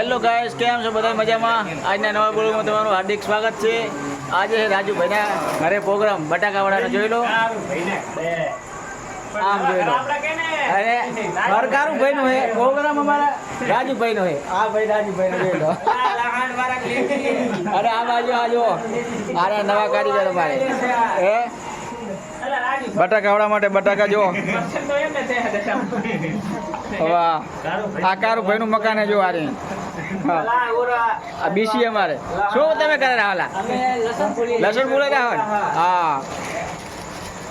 Hello guys કેમ છો બધા મજામાં? આજના નવા બોલમાં તમારું હાર્દિક સ્વાગત છે. આજે છે રાજુભાઈના ઘરે પ્રોગ્રામ બટાકાવાળાનો જોઈ લો. આમ જોઈ લો. અરે સરકારું ભાઈનું હે પ્રોગ્રામ અમારા રાજુભાઈનો હે. આ ભાઈ રાજુભાઈનો જોઈ લો. અરે, આ બાજુ આ જુઓ. અરે નવા કારીગર અમારે હે? બટાકાવાળા માટે બટાકા જો વાહ. આ કારું ભાઈનું મકાન જો આ રહી હા. બીસી અમારે. શું તમે કરે રાહલા લસણ રાહલ હા.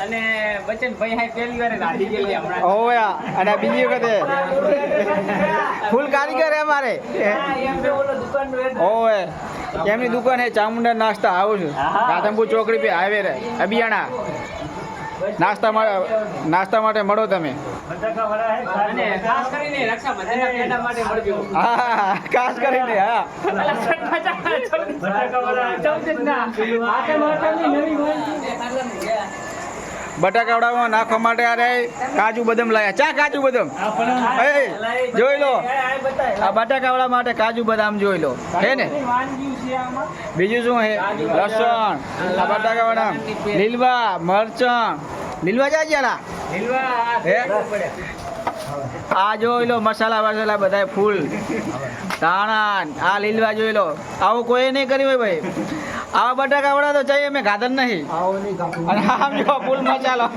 અને બચ્ચન ભાઈ હાય પહેલી વાર રાધી ગયેલી હમણાં. ઓવે અને બીજી વખતે? ફૂલ કારીગર હે અમારે. એમ બે ઓલો દુકાનનો એ ઓવે એમની દુકાન હે ચામુંડા નાસ્તા આવું છું. રાધનપુર ચોકડી પે હાઈવે રે. અબિયાણા નાસ્તા માટે નાસ્તા માટે મળો તમે. ખાસ કરીને હા હા, હા ખાસ કરીને હા. નવી. બટાકાવડામાં નાખવા માટે અરે કાજુ બદામ લાયા. ચા કાજુ બદામ? જોઈ લો. આ બટાકાવડા માટે કાજુ બદામ જોઈ લો. હે ને? બીજું શું હે? લસણ આ બટાકાવડા લીલવા મરચણ લીલવા જાય ગયા હે? આ જોઈ લો, મસાલા વસાલા બધા ફૂલ. ધાણા આ લીલવા જોઈ લો. આવું કોઈ નહીં કર્યું હોય ભાઈ. આવા બટાકાવાળા તો ચાહીએ મેં ખાધર નહીં. અને આમ જો ફૂલ મસાલો.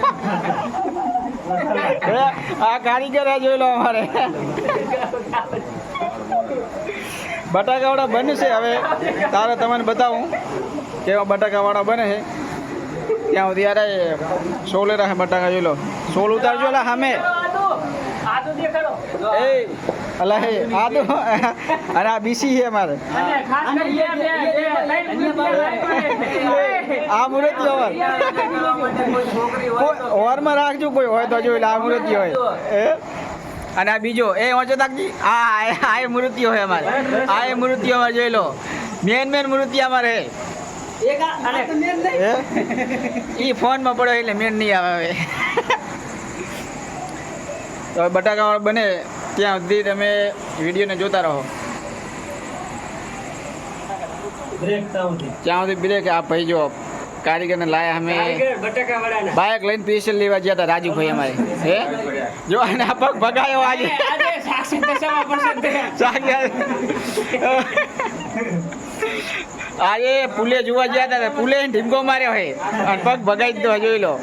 આ કારીગર જોઈ લો અમારે. બટાકાવાળા બનશે હવે. તારે તમને બતાવું કેવા બટાકાવાળા બને છે. ત્યાં સુધી યારે સોલે રાખે બટાકા જોઈ લો. સોલ ઉતારજો એટલે સામે. એ અલા હે આ તો અરે આ બીસી છે મૂર્તિઓ આ મૂર્તિ ઓવર ઓવરમાં રાખજો કોઈ હોય તો જોઈ આ મૂર્તિ હોય. એ? અને આ બીજો એ વાંચો તાકજી આ આ- એ મૂર્તિ હોય અમારે. આ એ મૂર્તિ અમારે જોઈ લો. મેન મેન મૂર્તિ અમારે એ? ફોનમાં પડ્યો એટલે મેન નહીં આવે તો બટાકાવાળો બને ત્યાં સુધી તમે વિડીયોને જોતા રહો. ત્યાં સુધી. બ્રેક આ ભાઈ જો કારીગરને લાયા અમે. બાયક બાઇક લઈને સ્પેશિયલ લેવા ગયા હતા રાજુભાઈ અમારે. હે? જો અને આ પગ ભગાયો આજે. આજે પુલે જોવા ગયા હતા પુલે ઢીમકો માર્યો હે અને પગ ભગાઈ દીધો જોઈ લો.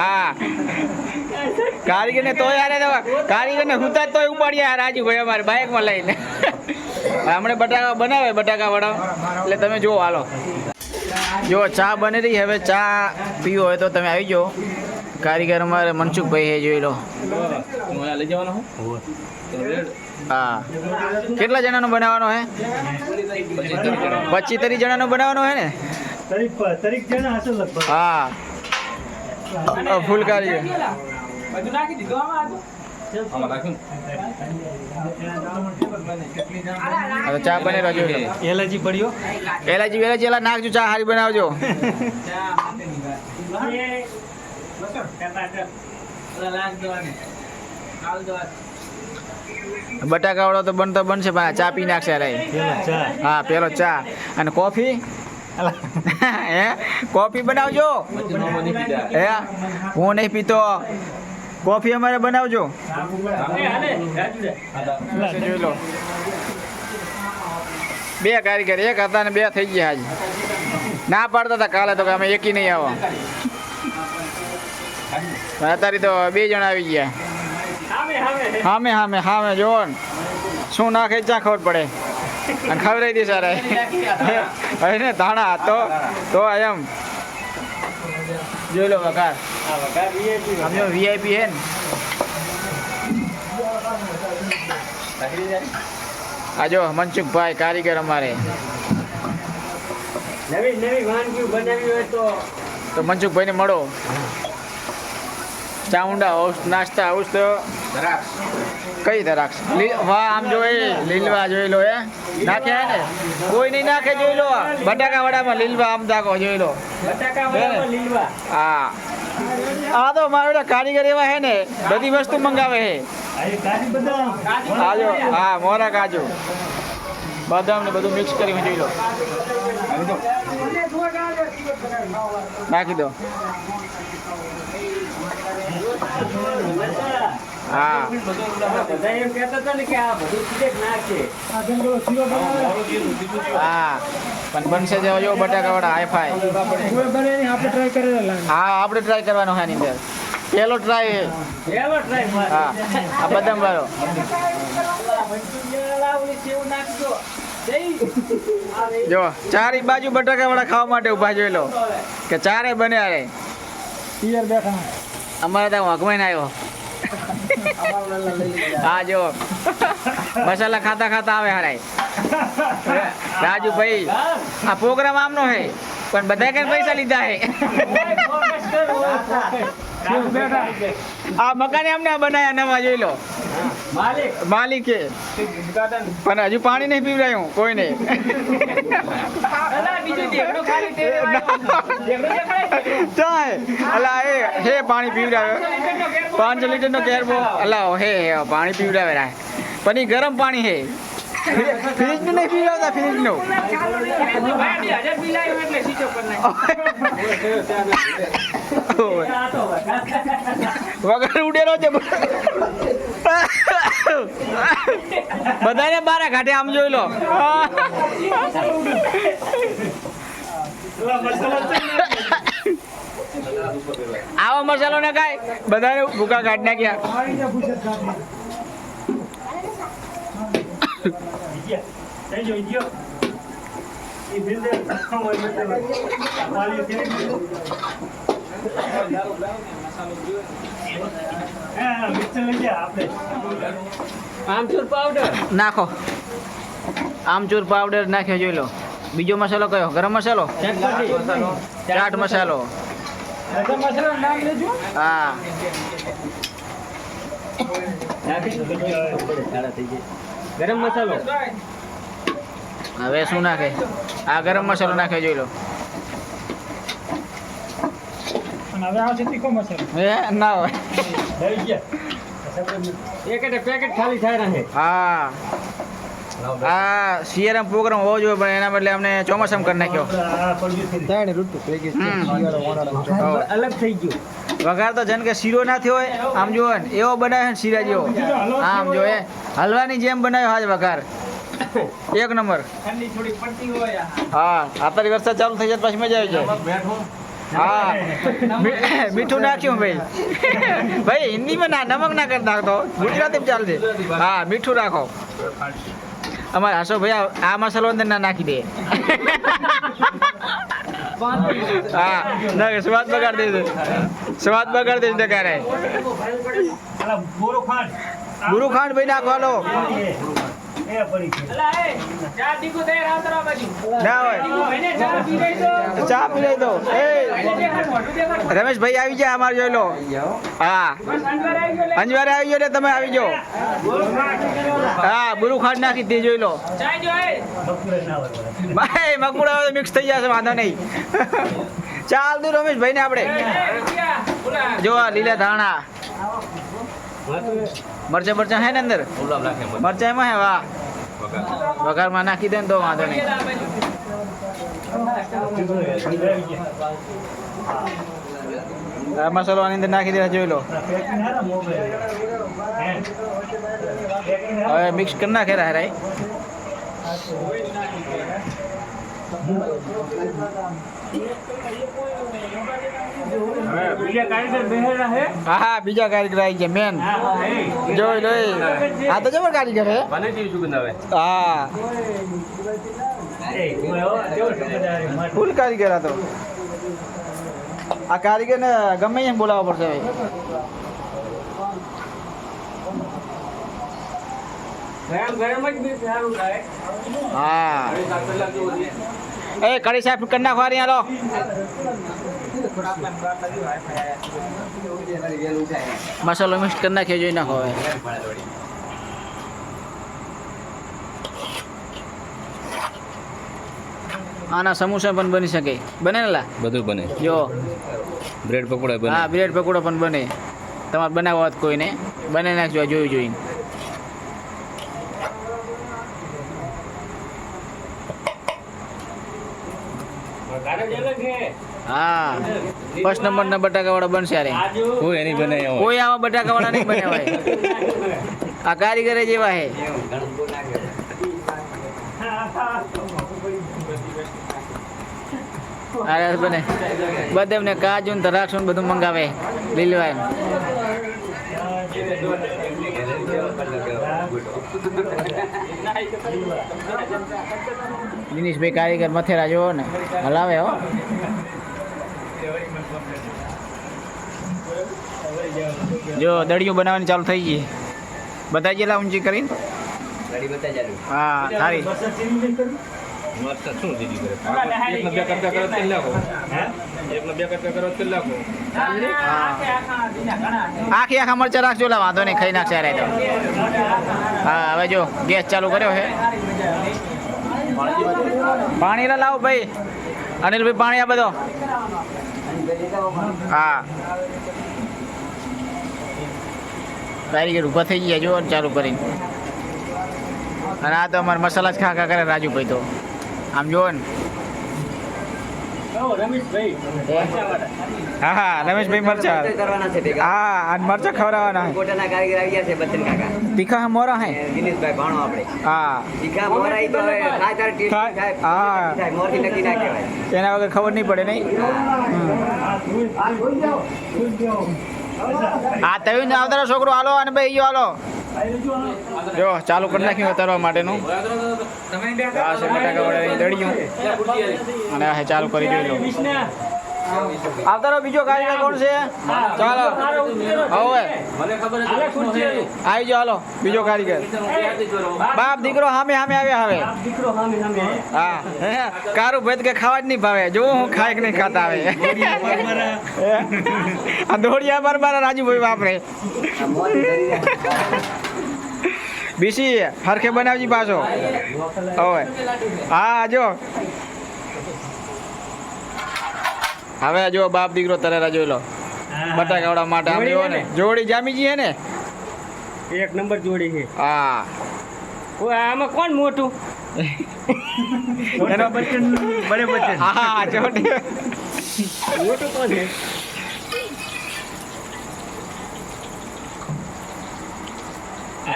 હા. કારીગર ને તોય યાર તો કારીગર ને હુતા તોય ઉપાડ્યા રાજુભાઈ અમારે બાઇકમાં લઈને. હમણે બટાકા બનાવે બટાકા વડા એટલે તમે જુઓ હાલો. જો ચા બની રહી. હવે ચા પીવો હોય તો તમે આવી જાઓ. કારીગર અમારે મનસુખભાઈ હે જોઈ લો. હા. કેટલા જણાનો બનાવવાનો હે? પચીસ ત્રીસ જણાનો બનાવવાનો હે ને? હા. અ, ફૂલ કારીગર બધું નાખી દીધું આમાં આદુ. ચા બને પડ્યો એલાજી વેલાજી એલા નાખજો ચા હારી બનાવજો. બટાકા વાળો તો બનતો બનશે પણ ચા પી નાખશે અરે હા પેલો ચા. અને કોફી? હે? કોફી બનાવજો. હે? હું નહીં પીતો. કોફી અમારે બનાવજો. બે કારીગર, એક હતા ને બે થઈ ગયા આજે ના પાડતા હતા કાલે તો કે અમે એકી નહીં આવો. અત્યારે તો બે જણા આવી ગયા. હામે હામે હામે ને. શું નાખે ક્યાં ખબર પડે? અને ખબર દે સર. હવે ને, ધાણા તો તો એમ. જોઈ લો વકાર આમ જો વીઆઈપી હે ને. આ જો મનસુખભાઈ કારીગર અમારે. નવી નવી વાનગીઓ બનાવી હોય તો. તો મનસુખભાઈને મળો. ચાઉંડા હાઉસ નાસ્તા હાઉસ તો કઈ દરાક્ષ વાહ આમ જો એ લીલવા જોઈ લો એ નાખે ને? કોઈ નહીં નાખે જોઈ લો. બટાકા વડામાં લીલવા આમ દાખો જોઈ લો. હા આ તો મારા કારીગર એવા હે ને બધી વસ્તુ મંગાવે હે. કાજુ હા મોરા કાજુ. બદામ ને બધું મિક્સ કરીને જોઈ લો. નાખી દો. હા. બધા એમ કહેતા હતા ને કે આ બધું સીધે જ નાખે હા. પણ બનશે જેવો જો બટાકા વડા હાઈફાઈ આપણે ટ્રાય કરેલા હા આપણે ટ્રાય કરવાનો હા અંદર. પહેલો ટ્રાય એવો ટ્રાય હા આ બદામ વાળો. જો ચારે બાજુ બટાકા વડા ખાવા માટે ઊભા જોઈ લો. કે ચારે બન્યા રે અમારે ત્યાં વાઘમાં આવ્યો. હા જો. મસાલા ખાતા ખાતા આવે હારાય. રાજુભાઈ આ પ્રોગ્રામ આમનો હે પણ બધા કઈ પૈસા લીધા હે. આ મકાને અમને બનાયા નવા જોઈ લો. માલિક. માલિકે. પણ હજુ પાણી નહીં પીવડાયું દેખાય? ચાય. અલા એ હે પાણી પીવડાવે. પાંચ લીટરનો કેરબો અલા હે હે પાણી પીવડાવે રાય. પણ ગરમ પાણી હે. ફ્રીજનું નહીં પીવડાવતા. આ તો વગર ઉડેલો છે. બધાને બારા ઘાટે આમ જોઈ લો. આવો મસાલો ને કાય બધાને ભૂકા કાઢ નાખ્યા. આમચૂર પાવડર નાખો. આમચૂર પાવડર નાખ્યો જોઈ લો. બીજો મસાલો કયો? ગરમ મસાલો? ચાટ મસાલો. હા. ગરમ મસાલો. હવે શું નાખે? આ ગરમ મસાલો નાખે જોઈ લો. હે? ના હોય. એક એટલે પેકેટ ખાલી થાય રહે. હા. આ શિયાળામાં પ્રોગ્રામ હોવો જોઈએ પણ એના બદલે અમને ચોમાસામાં કરી નાખ્યો. અલગ થઈ ગયું. વઘાર તો જન કે શીરો ના થયો હોય આમ જો ને એવો બનાવ્યો ને શીરા જેવો. આમ જો એ. હલવાની જેમ બનાવ્યો હાજ વઘાર. એક નંબર. ઠંડી થોડી પડતી હોય હા અત્યારે વરસાદ ચાલુ થઈ જાય પછી મજા આવી જાય. હા. મીઠું નાખ્યું ભાઈ. ભાઈ હિન્દીમાં ના નમક ના કરી નાખતો. ગુજરાતીમાં ચાલશે. હા મીઠું રાખો અમારે હાસો ભાઈ આ- આ મસાલો અંદર ના નાખી દે. હા ના સ્વાદ બગાડ દે સ્વાદ બગાડ દે ક્યારે. ગુરુ ખાંડ ભાઈ નાખો હાલો. ચા પી લઈ દો રમેશ ભાઈ આવી જાય અમારે જોઈ લો. હા. અંજવારે આવી ગયો તમે આવી જાઓ. હા બુરુ ખાંડ નાખી દે જોઈ લો. ભાઈ મકબુડા મિક્સ થઈ જશે વાંધો નહીં. ચાલ દઉં રમેશભાઈ ને આપણે જો લીલા ધાણા. મરચા મરચા હે ને અંદર? મરચા એમાં હે વાહ. વઘારમાં નાખી દે ને તો વાંધો નહીં. મસાલો આની અંદર નાખી દેવા જોઈ લો. હવે મિક્સ કરી નાખે બીજા કારીગર બેહેલા હે? બીજા કારીગર આવી છે મેન જોઈ લો આ તો જબર કારીગર હે. હા ફૂલ કારીગર હતો. આ કારીગર ને ગમે એમ બોલાવવા પડશે થાય. હા. એ કડી સાહેબ કરી નાખો હાલો. મસાલો મિક્સ કરી નાખે જોઈ નાખો હવે. આના સમોસા પણ બની શકે. બને ને લા? બધું બને. જો. બ્રેડ પકોડા બને. હા બ્રેડ પકોડો પણ બને. તમારે બનાવવા હોત કોઈને. બનાવી નાખજો આ જોયું જોઈને. હા. ફર્સ્ટ નંબરના બટાકાવાળા બનશે અરે કોઈ એની બનાવી કોઈ આવા બટાકાવાળા નહીં બન્યા હોય. આ કારીગરે જેવા હે. અરે બને. બધે એમને કાજુ ને દ્રાક્ષ ને બધું મંગાવે. લીલવાય દિનેશભાઈ કારીગર મથેરા જોવો ને. હલાવે હો. જો દળિયું બનાવવાની ચાલુ થઈ ગઈ. બધા જેલા ઊંચી કરીને. હા સારી આખી આખા મરચા રાખજો લા વાંધો નહીં ખાઈ નાખશે તો. હા હવે જો ગેસ ચાલુ કર્યો છે. પાણી લાવો ભાઈ. અનિલભાઈ પાણી આ બધો. હા. કારીગર ઊભા થઈ ગયા જો ચાલુ કરીને. અને આ તો અમારે મસાલા જ ખા ખા કરે રાજુભાઈ તો. આમ જુઓ ને. હા? હા રમેશભાઈ મરચા. હા આજ મરચા ખવડાવવાના હે. કોટાના કારીગર આવી ગયા છે બચ્ચન કાકા. તીખા મોરા હે? દિનેશભાઈ ભાણો આપણે. હા. તીખા મોરા તો ખાય ત્યારે ટેસ્ટ થાય હા. થાય મોરથી નક્કી ના કહેવાય. એના વગર ખબર નહીં પડે નહીં? હા તયું ને આવતારો છોકરો. હાલો અને ભાઈ ગયો હાલો. જો, ચાલુ કરી નાખ્યું ઉતારવા માટેનું. આ છે બટાકા વડે દળ્યું. અને આ ચાલુ કરી જોઈ આવતારો બીજો કારીગર કોણ છે? ચાલો. હવે આવી જાઓ, હાલો. બીજો કારીગર. બાપ દીકરો હામે સામે આવ્યા હવે. હા. કારું ભેદ કે ખાવા જ નહીં ભાવે. જો હું ખાય કે નહીં ખાતા આવે આ દોડિયા બાર રાજુભાઈ બાપરે બીસી હરખે બનાવજી પાછો. હવે હા, જો. હવે જો બાપ દીકરો તરેરા જોઈ લો. બટાકાવડા માટે આમ જોવો ને? જોડી જામીજી હે ને? એક નંબર જોડી છે. હા. આમાં કોણ મોટું? એનો બડે બચન. હા જોડી મોટું કોણ છે?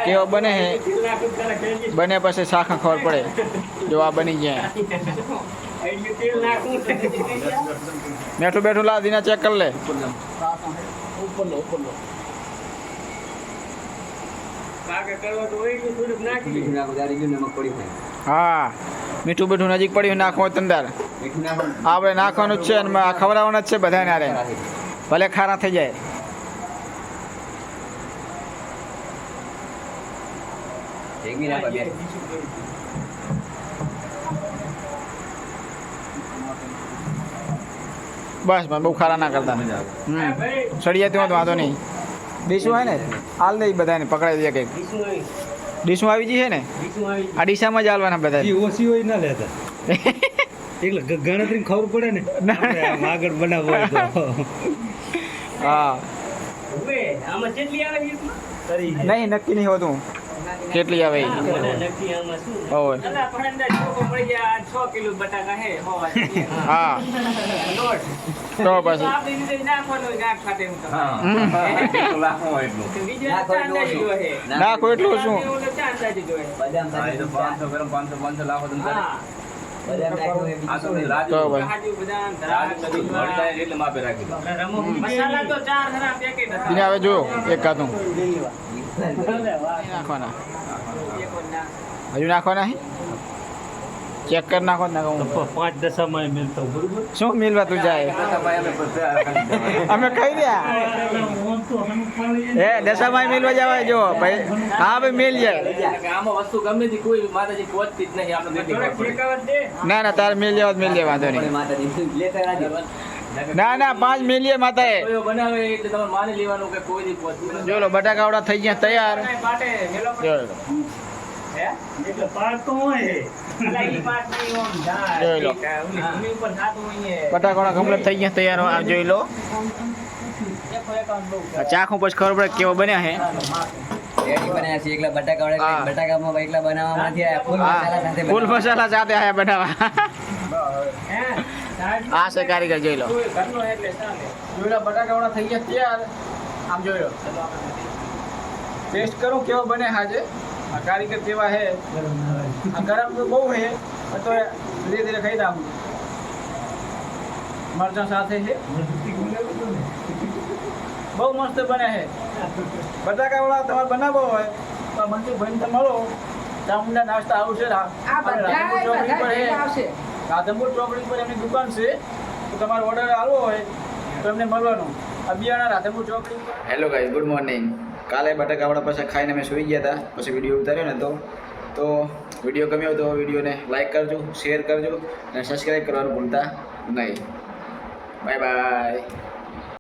કેવો બને બને પછી શાખા ખબર પડે. જો આ બની નાખું બેઠું બેઠું, લાદીને ચેક કરી લે. નાખી નાખો હા, મીઠું બીઠું નજીક પડ્યું હોય તંદાર નાખો આપણે નાખવાનું જ છે અને ખવડાવવાના જ છે બધાને આરે ભલે ખારા થઈ જાય. ભેગી નાખો બસ બસ બહુ ખારા ના કરતા. હમ. તો વાંધો નહીં. ડીશું હોય ને? હાલ દે બધાને પકડાઈ દે કંઈક. આવી ડીશું આવી જઈએ ને? આ ડીશામાં જ હાલવાના બધા ઓછી હોય ના લેતા. એટલે ગણતરી ખબર પડે ને? આગળ બનાવવું હા. હવે આમાં કેટલી આવે ડીશમાં? નહીં નક્કી નહીં હોતું. કેટલી આવે હોય હે. તો પછી નાખો એટલું શું પાંચસો અંદાજે જોહે. બદામ હા, એ તો સાથે 500 ગ્રામ 500 500 લાખો તમે હા. બદામ નાખ્યું એ આ તો બીજું રાજુ તો ભાઈ કાજુ, બદામ, રાજુ દ્રાક્ષ, બધું ઘર જાય એટલે માપે રાખી દો મસાલા તો ચાર હરા પેકેટ હતા. એને હવે જો એક કાતું. નાખવાના. હજુ નાખવાના નહીં ચેક કરી નાખો ને પાંચ દશામાં મિલતો બરોબર? શું મિલવા તું જાય? અમે કહી રહ્યા. એ દશામાં મિલવા જવા જો. ભાઈ હા ભાઈ મિલ જાય આમાં વસ્તુ ગમે તે કોઈ માતાજી પહોંચતી જ નહીં આપણે. ના ના તારે મિલ જવા મિલ જવા વાંધો નહીં. માતાજી લેતા રાજી. ના ના પાંચ મિલીએ માતા એ કોઈ બનાવે એટલે તમારે માની લેવાનું કે કોઈ દી પહોંચતું નથી. જો લો બટાકાવડા થઈ ગયા તૈયાર કાંઈ પાટે મેલો જો પડે. લો. હે? અલા, ઈ પાટ નહીં, ઓમ ઝાડ. જોઈ લો. ઠીક, આ ઓલી ભૂમિ ઉપર થાતું હોય ને. બટાકાવડા કમ્પ્લીટ થઈ ગયા તૈયાર આ જોઈ લો એક એક આ ચાખું પછી ખબર પડે કેવો બન્યા છે રેડી બનાવ્યા છે એકલા બટાકા વડે હા. બટાકામાં એકલા બનાવવા નથી આયા ફૂલ મસાલા સાથે હા ફૂલ બનાવવા. મસાલા સાથે આયા બનાવવા આ છે કારીગર જોઈ લો. જોઈ લો બટાકાવાળા થઈ ગયા તૈયાર. આમ જોઈ લો. ટેસ્ટ કરું કેવો બને હાજે આ કારીગર કેવા હે? આ ગરમ તો બહુ હે તો ધીરે ધીરે ખાઈ દઉં મરચાં સાથે છે. બહુ મસ્ત બને છે બટાકાવાળા તમારે બનાવવો હોય તો આ ભાઈને તમે મળો. ચામુંડા નાસ્તા આવું છે રા- આ બધા. આવશે. રાધનપુર ચોકડી પર એમની દુકાન છે. તો તમારો ઓર્ડર આવવો હોય તો એમને મળવાનું. અબિયાણા રાધનપુર ચોકડી હેલો ગાઈઝ ગુડ મોર્નિંગ કાલે બટાકાવાળા પાસે ખાઈને અમે સૂઈ ગયા હતા. પછી વીડિયો ઉતાર્યો ને તો. તો વીડિયો ગમ્યો તો વિડીયોને લાઈક કરજો શેર કરજો અને સબસ્ક્રાઈબ કરવાનું ભૂલતા નહીં. Bye bye